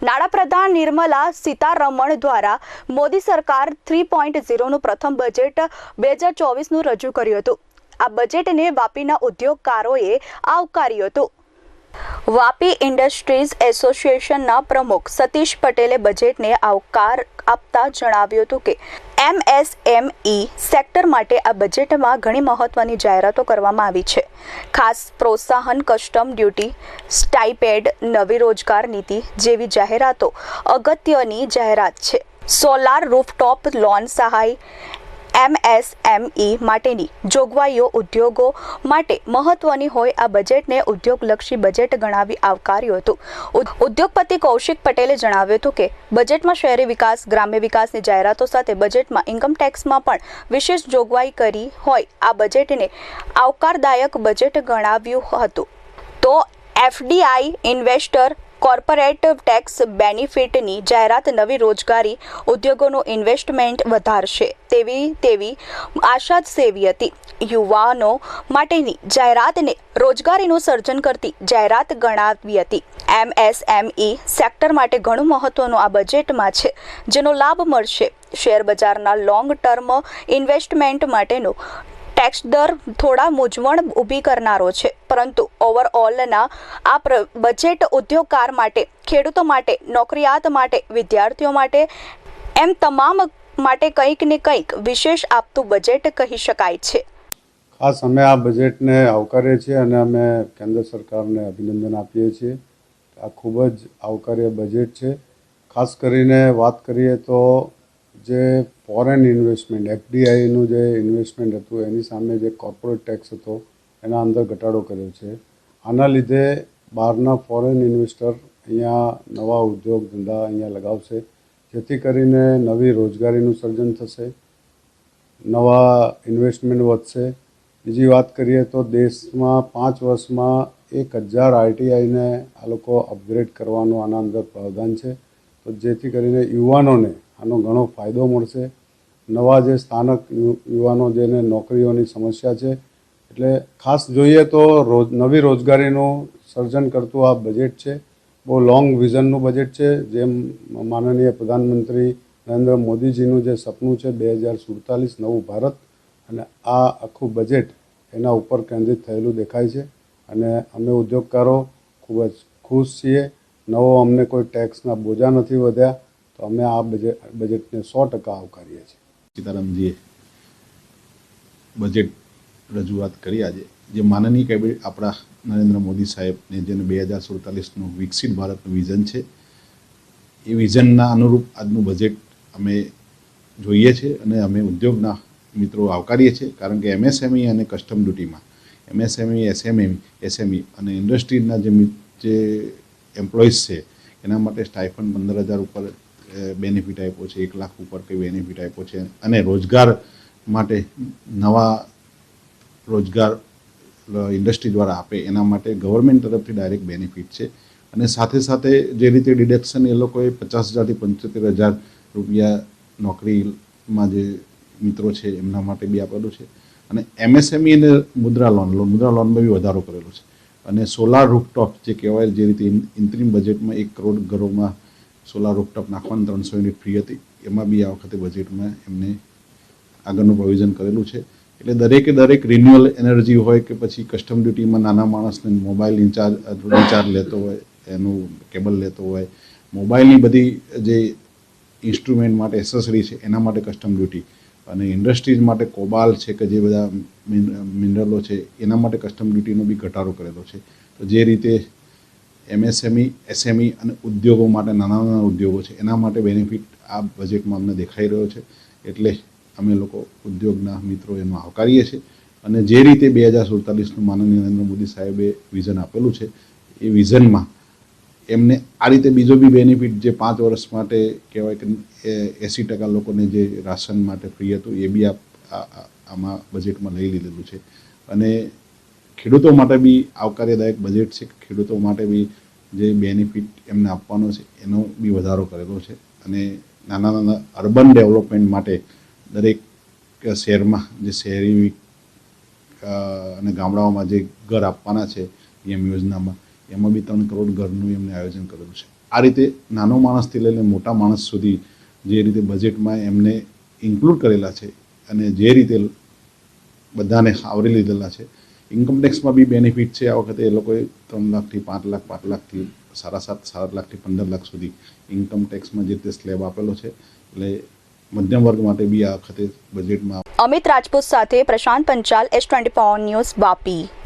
નાણાપ્રધાન નિર્મલા સીતારમણ દ્વારા મોદી સરકાર three point ઝીરોનું પ્રથમ બજેટ બે હજાર ચોવીસનું રજૂ કર્યું હતું. આ બજેટને વાપીના ઉદ્યોગકારોએ આવકાર્યું હતું. વાપી ઇન્ડસ્ટ્રીઝ એસોસિએશનના પ્રમુખ સતીશ પટેલે બજેટને આવકાર આપતા જણાવ્યું હતું કે એમએસએમઈ સેક્ટર માટે આ બજેટમાં ઘણી મહત્વની જાહેરાતો કરવામાં આવી છે. ખાસ પ્રોત્સાહન, કસ્ટમ ડ્યુટી, સ્ટાઇપેડ, નવી રોજગાર નીતિ જેવી જાહેરાતો અગત્યની જાહેરાત છે. સોલાર રૂફટોપ લોન સહાય એમએસએમઈ માટેની જોગવાઈઓ ઉદ્યોગો માટે મહત્વની હોય આ બજેટને ઉદ્યોગલક્ષી બજેટ ગણાવી આવકાર્યું હતું. ઉદ્યોગપતિ કૌશિક પટેલે જણાવ્યું હતું કે, બજેટમાં શહેરી વિકાસ, ગ્રામ્ય વિકાસની જાહેરાતો સાથે બજેટમાં ઇન્કમ ટેક્સમાં પણ વિશેષ જોગવાઈ કરી હોય આ બજેટને આવકારદાયક બજેટ ગણાવ્યું હતું. તો એફડીઆઈ ઇન્વેસ્ટર કોર્પોરેટ ટેક્સ બેનિફિટની જાહેરાત નવી રોજગારી, ઉદ્યોગોનું ઇન્વેસ્ટમેન્ટ વધારશે તેવી તેવી આશા સેવી હતી. યુવાનો માટેની જાહેરાતને રોજગારીનું સર્જન કરતી જાહેરાત ગણાવી હતી. એમએસએમઈ સેક્ટર માટે ઘણું મહત્વનું આ બજેટમાં છે, જેનો લાભ મળશે. શેર બજારના લોંગ ટર્મ ઇન્વેસ્ટમેન્ટ માટેનો ટેક્સ દર થોડા મૂંઝવણ ઊભી કરનારો છે. પરંતુ ઓવરઓલના આ બજેટ ઉદ્યોગકાર માટે, ખેડૂતો માટે, નોકરિયાત માટે, વિદ્યાર્થીઓ માટે, એમ તમામ માટે કંઈક ને કંઈક વિશેષ આપતું બજેટ કહી શકાય છે. ખાસ અમે આ બજેટને આવકારીએ છીએ અને અમે કેન્દ્ર સરકારને અભિનંદન આપીએ છીએ. આ ખૂબ જ આવકાર્ય બજેટ છે. ખાસ કરીને વાત કરીએ તો જે ફોરેન ઇન્વેસ્ટમેન્ટ એફડીઆઈનું જે ઇન્વેસ્ટમેન્ટ હતું, એની સામે જે કોર્પોરેટ ટેક્સ હતો, એના અંદર ઘટાડો કર્યો છે. આના લીધે બહારના ફોરેન ઇન્વેસ્ટર અહીંયા નવા ઉદ્યોગ ધંધા અહીંયા લગાવશે, જેથી કરીને નવી રોજગારીનું સર્જન થશે, નવા ઇન્વેસ્ટમેન્ટ વધશે. બીજી વાત કરીએ તો દેશમાં પાંચ વર્ષમાં એક હજાર આઈટીઆઈને આ લોકો અપગ્રેડ કરવાનું આના અંદર પ્રાવધાન છે. તો જેથી કરીને યુવાનોને આનો ઘણો ફાયદો મળશે. નવા જે સ્થાનક યુવાનો જેને નોકરીઓની સમસ્યા છે, એટલે ખાસ જોઈએ તો રોજ, નવી રોજગારીનું સર્જન કરતું આ બજેટ છે. બહુ લોંગ વિઝનનું બજેટ છે. જેમ માનનીય પ્રધાનમંત્રી નરેન્દ્ર મોદીજીનું જે સપનું છે બે હજાર સુડતાલીસ નવું ભારત, અને આ આખું બજેટ એના ઉપર કેન્દ્રિત થયેલું દેખાય છે. અને અમે ઉદ્યોગકારો ખૂબ જ ખુશ છીએ. નવો અમને કોઈ ટેક્સના બોજા નથી વધ્યા, તો અમે આ બજેટ બજેટને સો ટકા આવકારીએ છીએ. સીતારામજીએ બજેટ રજૂઆત કરી આજે. જે માનનીય કેબિનેટ આપણા નરેન્દ્ર મોદી સાહેબને જેને બે હજાર સુડતાલીસનું વિકસિત ભારતનું વિઝન છે, એ વિઝનના અનુરૂપ આજનું બજેટ અમે જોઈએ છીએ અને અમે ઉદ્યોગના મિત્રો આવકારીએ છીએ. કારણ કે એમએસએમઈ અને કસ્ટમ ડ્યુટીમાં એમએસએમઈ એસએમએમ એસએમઈ અને ઇન્ડસ્ટ્રીના જે જે એમ્પ્લોઈઝ છે, એના માટે સ્ટાઇફન પંદર હજાર ઉપર બેનિફિટ આપ્યો છે, એક લાખ ઉપર કંઈ બેનિફિટ આપ્યો છે. અને રોજગાર માટે નવા રોજગાર ઇન્ડસ્ટ્રી દ્વારા આપે, એના માટે ગવર્મેન્ટ તરફથી ડાયરેક્ટ બેનિફિટ છે. અને સાથે સાથે જે રીતે ડિડક્શન એ લોકોએ પચાસ હજારથી પંચોતેર હજાર રૂપિયા નોકરીમાં જે મિત્રો છે, એમના માટે બી આપેલું છે. અને એમએસએમઈ અને મુદ્રા લોન લોન મુદ્રા લોનમાં બી વધારો કરેલો છે. અને સોલાર રૂફટોપ જે કહેવાય, જે રીતે ઇન્તરીમ બજેટમાં એક કરોડ ઘરોમાં સોલાર રૂફટોપ નાખવાની ત્રણસો યુનિટ ફ્રી હતી. એમાં બી આ વખતે બજેટમાં એમને આગળનું પ્રોવિઝન કરેલું છે. એટલે દરેકે દરેક રિન્યુઅલ એનર્જી હોય કે પછી કસ્ટમ ડ્યુટીમાં નાના માણસને મોબાઈલ ઇન્ચાર્જ રિચાર્જ લેતો હોય, એનું કેબલ લેતો હોય મોબાઈલની બધી જે ઇન્સ્ટ્રુમેન્ટ માટે એસેસરી છે, એના માટે કસ્ટમ ડ્યુટી અને ઇન્ડસ્ટ્રીઝ માટે કોબાલ છે કે જે બધા મિનરલો છે, એના માટે કસ્ટમ ડ્યુટીનો બી ઘટાડો કરેલો છે. તો જે રીતે એમએસએમઈ, એસએમઈ અને ઉદ્યોગો માટે નાના નાના ઉદ્યોગો છે. એના માટે બેનિફિટ આ બજેટમાં અમને દેખાઈ રહ્યો છે. એટલે અમે લોકો ઉદ્યોગના મિત્રો એનો આવકારીએ છીએ. અને જે રીતે બે હજાર સુડતાલીસનું માનનીય નરેન્દ્ર મોદી સાહેબે વિઝન આપેલું છે, એ વિઝનમાં એમને આ રીતે બીજો બી બેનિફિટ જે પાંચ વર્ષ માટે કહેવાય કે એંસી ટકા લોકોને જે રાશન માટે ફ્રી હતું, એ બી આ આ- આ- આમાં બજેટમાં લઈ લીધેલું છે. અને ખેડૂતો માટે બી આવકાર્યદાયક બજેટ છે. ખેડૂતો માટે બી જે બેનિફિટ એમને આપવાનો છે, એનો બી વધારો કરેલો છે. અને નાના નાના અર્બન ડેવલપમેન્ટ માટે દરેક શહેરમાં જે શહેરી અને ગામડાઓમાં જે ઘર આપવાના છે, પીએમ યોજનામાં, એમાં બી ત્રણ કરોડ ઘરનું એમને આયોજન કરેલું છે. આ રીતે નાનો માણસથી લઈને મોટા માણસ સુધી જે રીતે બજેટમાં એમને ઇન્ક્લુડ કરેલા છે અને જે રીતે બધાને આવરી લીધેલા છે ઇન્કમ ટેક્સમાં બી બેનિફિટ છે આ વખતે એ લોકોએ ત્રણ લાખથી પાંચ લાખ, પાંચ લાખથી સાડા સાત સાત લાખથી પંદર લાખ સુધી ઇન્કમ ટેક્સમાં જે તે સ્લેબ આપેલો છે. એટલે મધ્યમ વર્ગ માટે બી આ વખતે બજેટમાં અમિત રાજપૂત સાથે Prashant Panchal S twenty news Vapi.